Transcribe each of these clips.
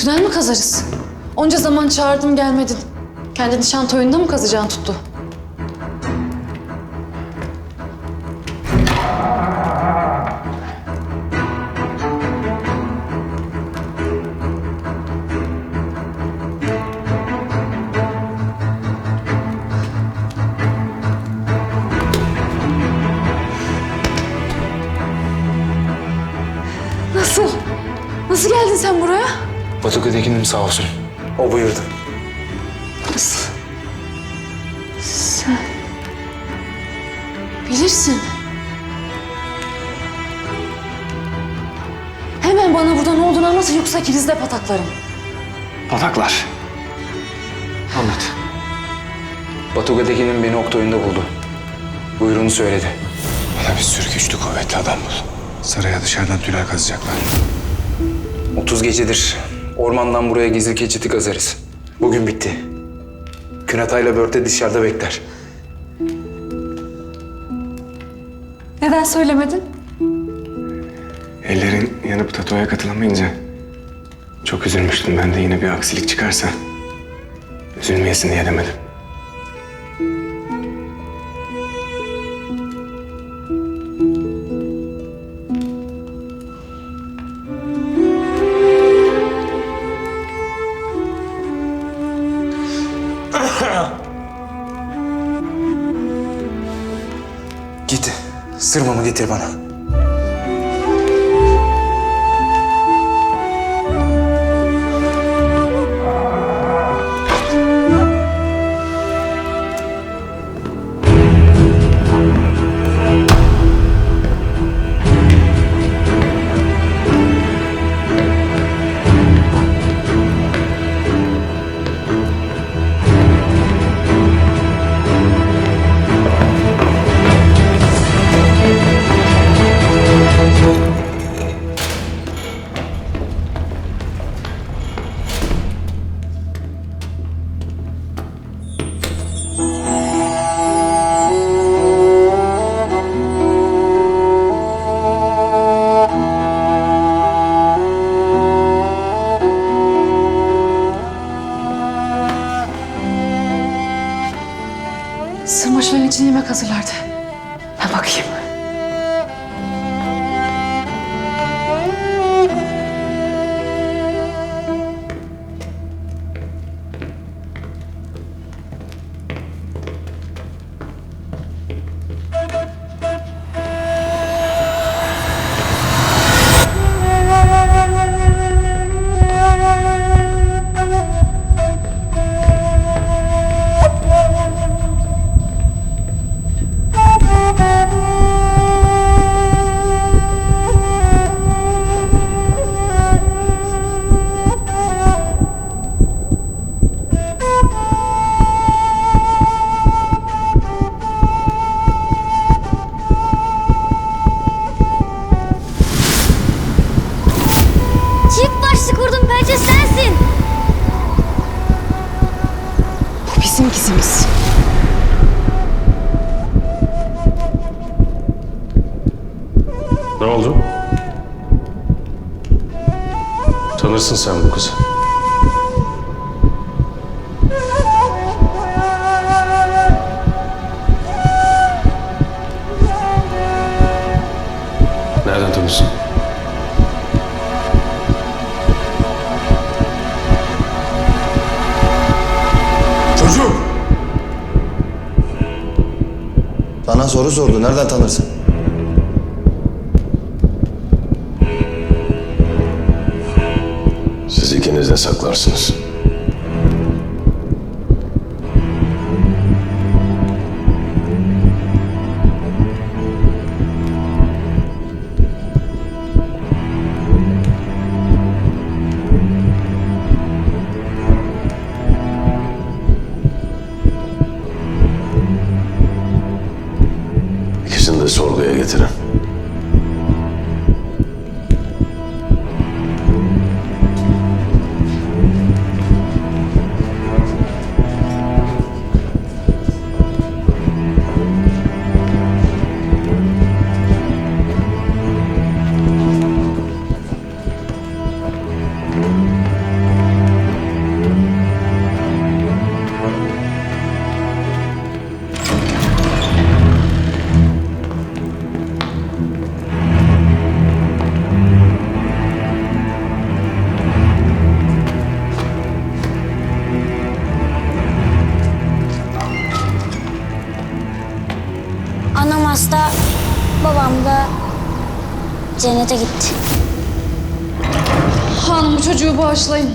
Tünel mi kazarız? Onca zaman çağırdım gelmedin. Kendini şant oyunda mı kazacağın tuttu? Batu Tekin'im sağ olsun. O buyurdu. Nasıl? Sen... Bilirsin. Hemen bana burada ne olduğunu anlat yoksa ikiniz de pataklarım. Pataklar. Anlat. Batu Tekin'im beni Oktoy'unda buldu. Buyruğunu söyledi. Bana bir sürü güçlü kuvvetli adam bul. Saraya dışarıdan tünel kazacaklar. 30 gecedir ormandan buraya gizli geçiti kazarız. Bugün bitti. Künatay'la Börte dışarıda bekler. Neden söylemedin? Ellerin yanıp tatoya katılamayınca çok üzülmüştüm. Ben de yine bir aksilik çıkarsa üzülmeyesin diye demedim. Sırmamı getir bana. Hazırlardı. Gizimiz. Ne oldu? Tanırsın sen bu kızı. Nereden tanırsın? Soru sordu. Nereden tanırsın? Siz ikiniz de saklarsınız. hasta, babam da cennete gitti. Hanım çocuğu bağışlayın.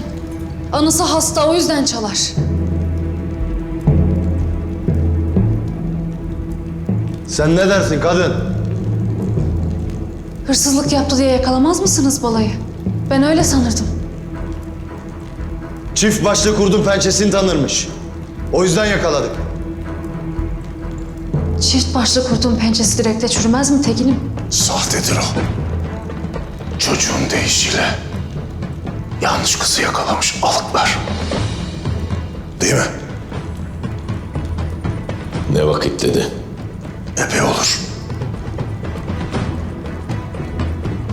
Anası hasta o yüzden çalar. Sen ne dersin kadın? Hırsızlık yaptı diye yakalamaz mısınız balayı? Ben öyle sanırdım. Çift başlı kurdun pençesini tanırmış. O yüzden yakaladık. Çift başlı kurtun pençesi direkte çürümez mi Tekin'im? Sahtedir o. Çocuğun deyişiyle yanlış kızı yakalamış alıklar. Değil mi? Ne vakit dedi? Epey olur.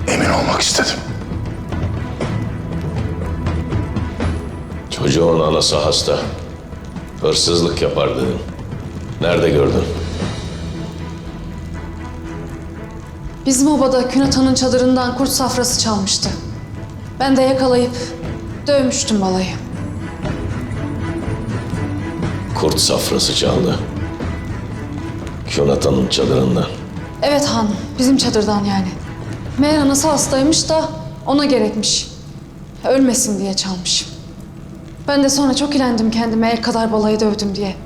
Emin olmak istedim. Çocuğun anası hasta. Hırsızlık yapar dedim. Nerede gördün? Bizim obada Künata'nın çadırından kurt safrası çalmıştı. Ben de yakalayıp dövmüştüm balayı. Kurt safrası çaldı. Kyonatan'ın çadırından. Evet hanım, bizim çadırdan yani. Meğer anası hastaymış da ona gerekmiş. Ölmesin diye çalmış. Ben de sonra çok ilendim kendime el kadar balayı dövdüm diye.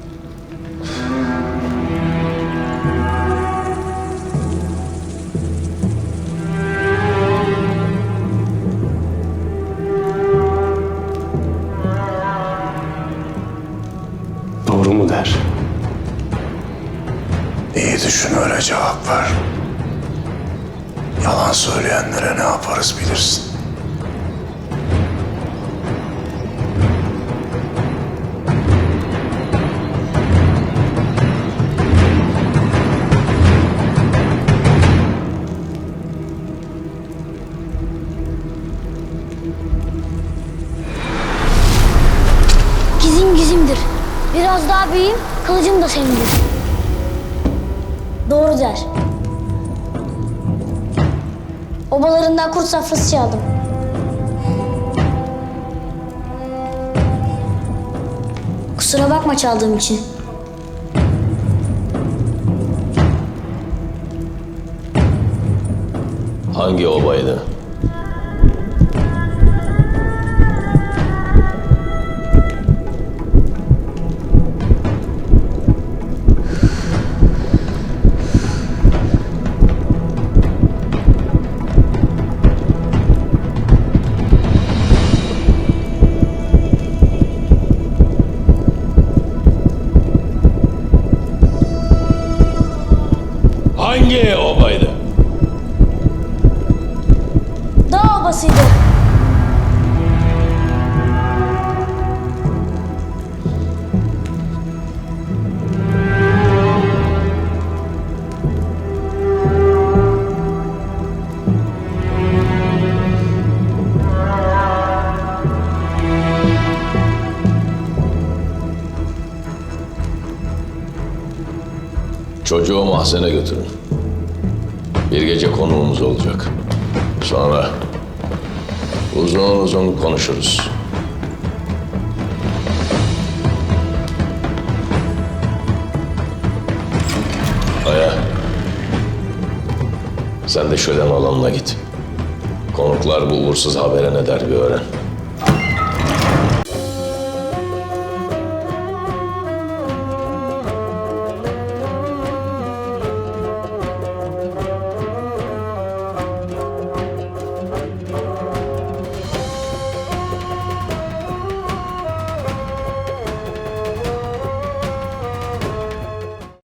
Düşün öyle cevap ver. Yalan söyleyenlere ne yaparız bilirsin. Gizim gizimdir. Biraz daha büyüyeyim, kılıcım da senindir. Doğru der. Obalarından kurt safrası çaldım. Kusura bakma çaldığım için. Hangi obaydı? Çocuğu mahzene götürün. Bir gece konuğumuz olacak. Sonra uzun uzun konuşuruz. Aya. Sen de şölen alanına git. Konuklar bu uğursuz habere ne der bir öğren.